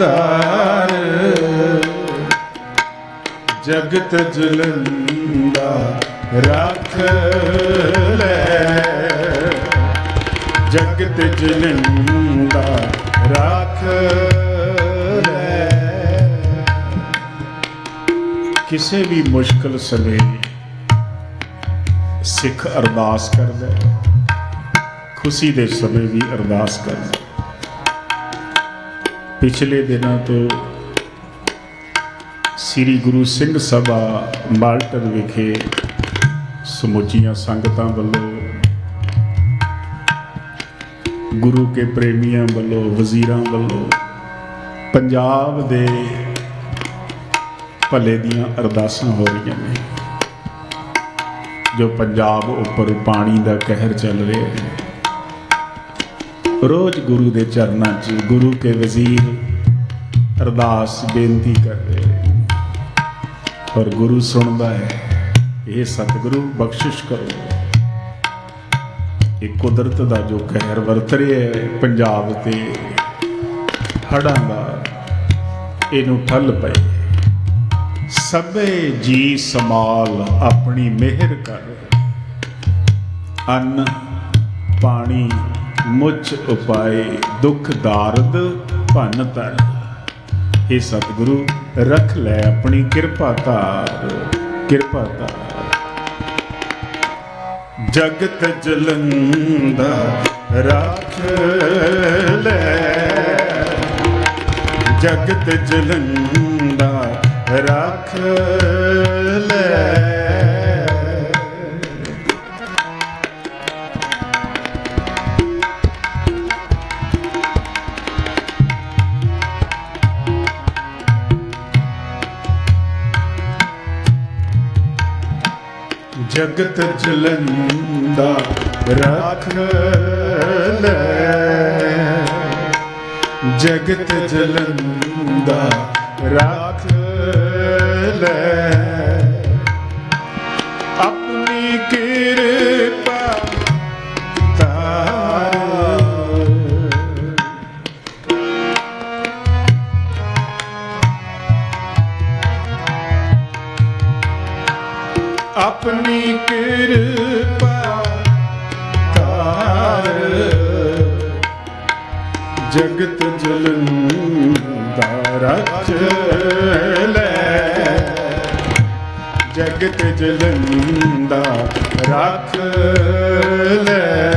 ਤਾਰ ਜਗਤ ਜਲੰਦਾ ਰੱਖ ਲੈ। ਜਗਤ ਜਲੰਦਾ ਰੱਖ ਲੈ। ਕਿਸੇ ਵੀ ਮੁਸ਼ਕਲ ਸਮੇਂ ਸਿੱਖ ਅਰਦਾਸ ਕਰਦਾ ਖੁਸ਼ੀ ਦੇ ਸਮੇਂ ਵੀ ਅਰਦਾਸ ਕਰਦਾ ਪਿਛਲੇ ਦਿਨਾਂ ਤੋਂ ਸ੍ਰੀ ਗੁਰੂ ਸਿੰਘ ਸਭਾ ਮਾਲਟਨ ਵਿਖੇ ਸਮੁੱਚੀਆਂ ਸੰਗਤਾਂ ਵੱਲੋਂ, ਗੁਰੂ ਕੇ ਪ੍ਰੇਮੀਆਂ ਵੱਲੋਂ, ਵਜ਼ੀਰਾਂ ਵੱਲੋਂ ਪੰਜਾਬ ਦੇ ਭਲੇ ਦੀਆਂ ਅਰਦਾਸਾਂ ਹੋ ਰਹੀਆਂ ਨੇ, ਜੋ ਪੰਜਾਬ ਉੱਪਰ ਪਾਣੀ ਦਾ ਕਹਿਰ ਚੱਲ ਰਿਹਾ ਹੈ। ਰੋਜ਼ ਗੁਰੂ ਦੇ ਚਰਨਾਂ 'ਚ ਗੁਰੂ ਕੇ ਵਜ਼ੀਰ ਅਰਦਾਸ ਬੇਨਤੀ ਕਰ ਰਹੇ ਨੇ। ਪਰ ਗੁਰੂ ਸੁਣਦਾ ਹੈ ਇਹ ਸਤਿਗੁਰੂ, ਬਖਸ਼ਿਸ਼ ਕਰੋ। ਇਹ ਕੁਦਰਤ ਦਾ ਜੋ ਕਹਿਰ ਵਰਤ ਰਿਹਾ ਹੈ ਪੰਜਾਬ ਤੇ, ਹੜ੍ਹਾਂ ਦਾ, ਇਹਨੂੰ ਠੱਲ ਪਏ। ਸਭੇ ਜੀ ਸਮਾਲ ਆਪਣੀ ਮਿਹਰ ਕਰ। ਅੰਨ, ਪਾਣੀ ਮੁੱਚ ਉਪਾਏ ਦੁੱਖ ਦਾਰਦ ਭੰਨ ਤਰ ਇਹ ਸਤਿਗੁਰੂ, ਰੱਖ ਲੈ ਆਪਣੀ ਕਿਰਪਾ ਧਾਰ ਕਿਰਪਾ ਧਾਰ। ਜਗਤ ਜਲੰਦਾ ਰੱਖ ਲੈ। ਜਗਤ ਜਲੰਦਾ ਰੱਖ ਲੈ। ਜਗਤ ਜਲੰਦਾ ਰੱਖ ਲੈ। ਜਗਤ ਜਲੰਦਾ ਰੱਖ ਲੈ। ਆਪਣੀ ਕਿਰਪਾ ਤਾਰ ਜਗਤ ਜਲੰਦਾ ਰੱਖ ਲੈ। ਜਗਤ ਜਲੰਦਾ ਰੱਖ ਲੈ।